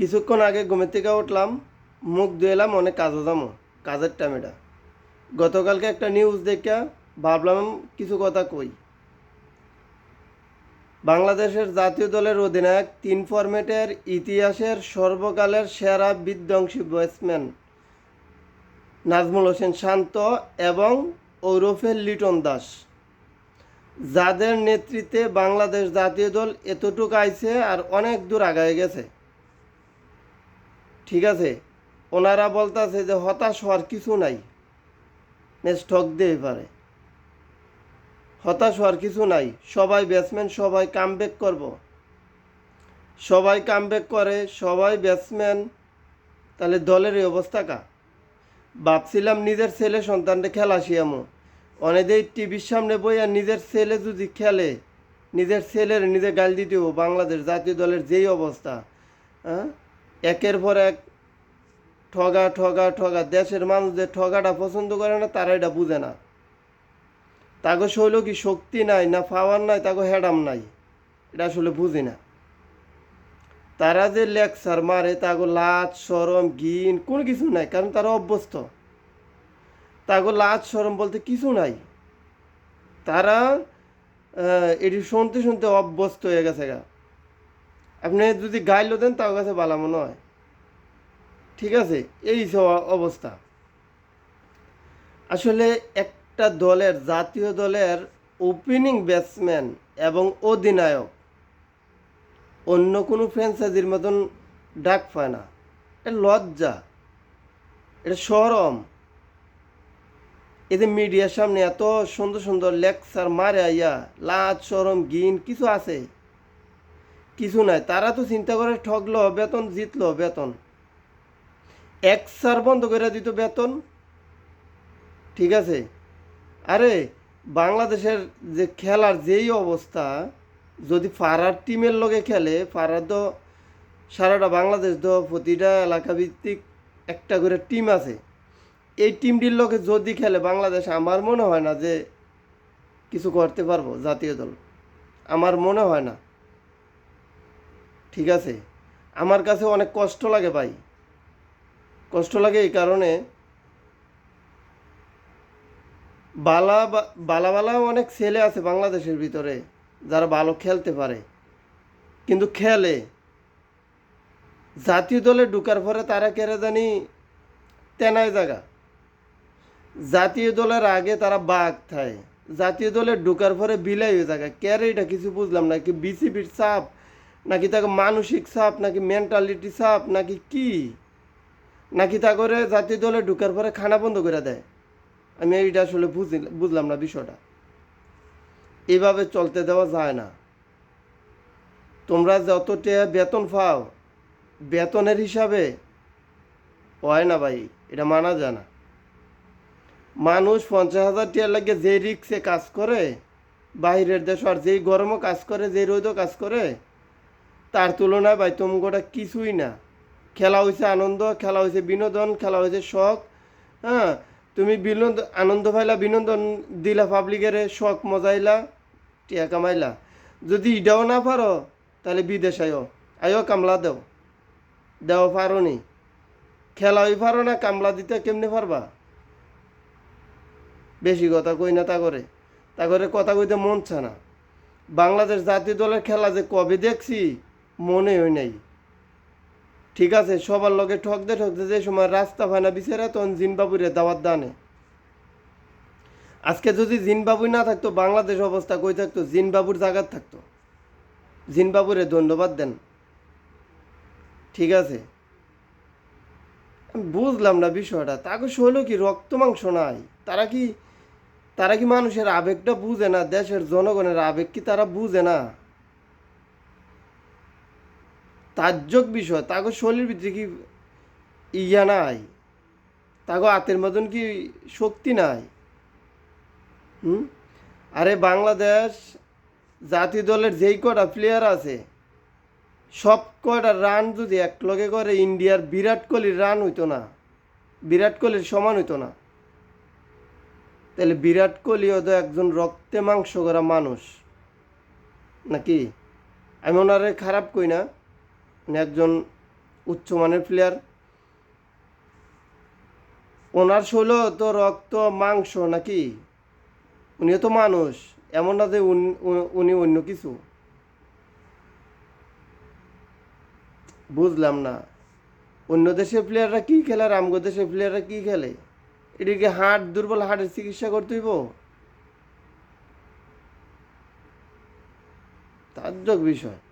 কিছুক্ষণ আগে ঘুমের থেকে উঠলাম, মুখ ধুয়েলাম অনেক কাজও যাব কাজের টাইম এটা। গতকালকে একটা নিউজ দেখে ভাবলাম কিছু কথা কই। বাংলাদেশের জাতীয় দলের অধিনায়ক তিন ফরম্যাটের ইতিহাসের সর্বকালের সেরা বিধ্বংসী ব্যাটসম্যান নাজমুল হোসেন শান্ত এবং ঔরফের লিটন দাস। যাদের নেতৃত্বে বাংলাদেশ জাতীয় দল এতটুকু আইছে আর অনেক দূর আগায় গেছে। ঠিক আছে? ওনারা বলতেছে যে হতাশ হওয়ার কিছু নাই। স্টক দিয়ে পারে। হতাশ হওয়ার কিছু নাই। সবাই ব্যাটসম্যান সবাই কামব্যাক করব। সবাই কামব্যাক করে, সবাই ব্যাটসম্যান তাহলে দলের এই অবস্থা কা? ভাবছিলাম নিজের ছেলে সন্তানটা খেলা শিয়ামো অনেকেই টিভির সামনে বই আর নিজের ছেলে যদি খেলে, নিজের ছেলের নিজে গাল দিতে হব। বাংলাদেশ জাতীয় দলের যেই অবস্থা হ্যাঁ একের পর এক ঠগা ঠগা ঠগা। দেশের মানুষ যে ঠগাটা পছন্দ করে না, তারা এটা বুঝে না। তাকে শৈল কি শক্তি নাই না পাওয়ার নাই তাকে হ্যাডাম নাই? এটা আসলে বুঝি না। তারা যে লেকচার মারে, তাগো লাজ সরম গিন কোনো কিছু নাই, কারণ তারা অভ্যস্ত। তাগো লাজ সরম বলতে কিছু নাই। তারা এটি শুনতে শুনতে অভ্যস্ত হয়ে গেছে গা। আপনি যদি গাইলো দেন তাও কাছে ভালো মনে হয় ঠিক আছে? এই সব অবস্থা। আসলে একটা দলের, জাতীয় দলের ওপেনিং ব্যাটসম্যান এবং অধিনায়ক অন্য কোনো ফ্র্যাঞ্চাইজির মতন ডাক পায় না। এটা লজ্জা। এটা সরম। এদের মিডিয়ার সামনে এত সুন্দর সুন্দর লেকচার মারে আইয়া, লাজ, সরম গিন কিছু আছে? কিছু নাই। তারা তো চিন্তা করে ঠকলো বেতন জিতলো, বেতন। এক সার বন্ধ করে দিত বেতন। ঠিক আছে? আরে, বাংলাদেশের যে খেলার যেই অবস্থা, যদি ফারার টিমের লগে খেলে, ফারার তো সারাটা বাংলাদেশ তো প্রতিটা এলাকা ভিত্তিক একটা করে টিম আছে। এই টিমটির লগে যদি খেলে, বাংলাদেশ আমার মনে হয় না যে কিছু করতে পারব জাতীয় দল। আমার মনে হয় না। ঠিক আছে। আমার কাছে অনেক কষ্ট লাগে ভাই। কষ্ট লাগে এই কারণে বালা বালা বালা অনেক ছেলে আছে বাংলাদেশের ভিতরে, যারা ভালো খেলতে পারে। কিন্তু খেলে। জাতীয় দলে ঢুকার পরে তারা কেড়ে জানি তেনায় জায়গা জাতীয় দলের আগে তারা বাঘ থায়। জাতীয় দলে ঢুকার পরে বিলাই হয়ে থাকে ক্যারে এটা কিছু বুঝলাম না, কি বিসিবির চাপ নাকি তাকে মানসিক চাপ, নাকি মেন্টালিটি চাপ, নাকি কি? নাকি তা করে জাতীয় দলে ঢুকার পরে খানা বন্ধ করে দেয়? আমি এইটা আসলে বুঝি, বুঝলাম না বিষয়টা। এইভাবে চলতে দেওয়া যায় না। তোমরা যতটা বেতন পাও, বেতনের হিসাবে, হয় না ভাই, এটা মানা যায় না। মানুষ পঞ্চাশ হাজার টাকা লাগে যে রিক্সে কাজ করে, বাইরের দেশ আর যেই গরমও কাজ করে, যেই রোদও কাজ করে তার তুলনায় ভাই তোমগোটা কিছুই না। খেলা হয়েছে আনন্দ, খেলা হয়েছে বিনোদন, খেলা হয়েছে শখ হ্যাঁ? তুমি বিনোদন আনন্দ পাইলা, বিনোদন দিলা পাবলিকের শখ মজাইলা, টিয়া কামাইলা। যদি ইটাও না পারো, তাহলে বিদেশ আয়ো। আয়ো কামলা দেও। দেও পারো নি। খেলা হই পারো না, কামলা দিতে কেমনে পারবা? বেশি কথা কই না তা করে তা করে কথা কইতে মন চা না। বাংলাদেশ জাতীয় দলের খেলা যে কবে দেখছি মনে হয় নাই। ঠিক আছে, সবার লগে ঠকতে ঠকতে যে সময় রাস্তা হয় না বিচারে তখন জিনবাবুরে দাওয়াত দানে আজকে যদি জিনবাবুই না থাকতো, বাংলাদেশ অবস্থা কই থাকতো? জিনবাবুর জায়গার থাকতো। জিনবাবুরে ধন্যবাদ দেন। ঠিক আছে। আমি বুঝলাম না বিষয়টা। তাকে শৈল কি রক্ত মাংস নাই? তারা কি তারা কি মানুষের আবেগটা বুঝে না? দেশের জনগণের আবেগ কি তারা বুঝে না? তাজ্জক বিষয়। তাকে শরীর ভিতরে কি ইয়া নাই? তাকে হাতের মতন কি শক্তি নাই? হুম? আরে বাংলাদেশ জাতীয় দলের যেই কটা প্লেয়ার আছে, সব কটা রান যদি এক লগে করে, ইন্ডিয়ার বিরাট কোহলির রান হইতো না। বিরাট কোহলির সমান হইতো না। তাহলে বিরাট কোহলিও তো একজন রক্তে মাংস করা মানুষ। নাকি? আমি ওনারে খারাপ কই না। একজন উচ্চমানের প্লেয়ার ওনার শৈল তো রক্ত, মাংস নাকি? উনিও তো মানুষ। এমন না যে উন- অন্য কিছু। বুঝলাম না। অন্য দেশের প্লেয়াররা কি খেলে আর আমগো দেশের প্লেয়াররা কি খেলে? এদিকে হাট দুর্বল হাটের চিকিৎসা করতে হইব? তাজ্জব বিষয়।